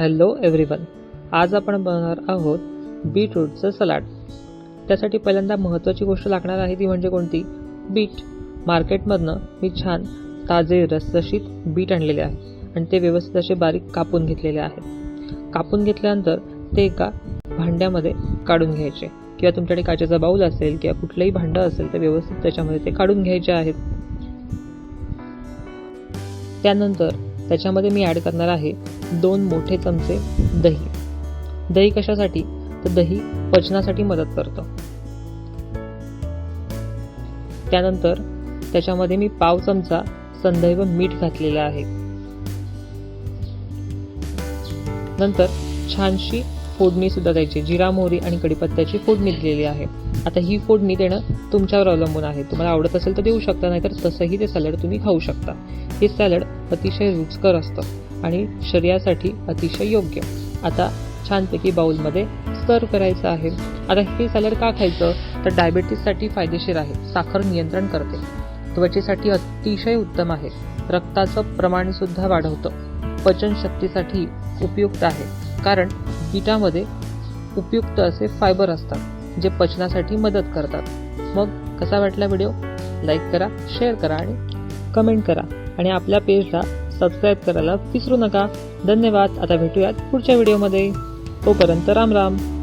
Hello everyone. आज आपण बनवणार आहोत बीटरूटचं सलाड. त्यासाठी पहिल्यांदा महत्त्वाची गोष्ट लागणार आहे ती म्हणजे कोणती? बीट. मार्केटमधनं मी छान ताजे रसरशीत बीट आणलेले आहे आणि ते व्यवस्थित असे बारीक कापून घेतलेले आहेत कापून घेतल्यानंतर ते एका भांड्यामध्ये काढून घ्यायचे. किंवा तुमच्याकडे काचेचा बाऊल असेल किंवा कुठलंही भांडं असेल तर व्यवस्थित त्याच्यामध्ये ते काढून घ्यायचे आहेत. त्यानंतर त्याच्यामध्ये मी ॲड करणार आहे दोन मोठे चमचे दही. दही कशासाठी? तर दही पचनासाठी मदत करतं. त्यानंतर त्याच्यामध्ये मी पाव चमचा संदैव मीठ घातलेलं आहे. नंतर छानशी फोडणी सुद्धा द्यायची. जिरा मोहरी आणि कढीपत्त्याची फोडणी दिलेली आहे. आता ही फोडणी देणं तुमच्यावर अवलंबून आहे. तुम्हाला आवडत असेल तर देऊ शकता नाहीतर तसंही ते सॅलड तुम्ही खाऊ शकता. हे सॅलड अतिशय रुचकर असतं आणि शरीरासाठी अतिशय योग्य. आता छानपैकी बाउलमध्ये सर्व करायचं आहे. आता हे सॅलड का खायचं? तर डायबेटीससाठी फायदेशीर आहे. साखर नियंत्रण करते. त्वचेसाठी अतिशय उत्तम आहे. रक्ताचं प्रमाणसुद्धा वाढवतं. पचनशक्तीसाठी उपयुक्त आहे. कारण पिठामध्ये उपयुक्त असे फायबर असतात जे पचनासाठी मदत करतात. मग कसा वाटला व्हिडिओ? लाईक करा शेअर करा आणि कमेंट करा. आणि आपल्या पेजला सबस्क्राईब करायला विसरू नका. धन्यवाद. आता भेटूयात पुढच्या व्हिडिओमध्ये. तोपर्यंत राम राम.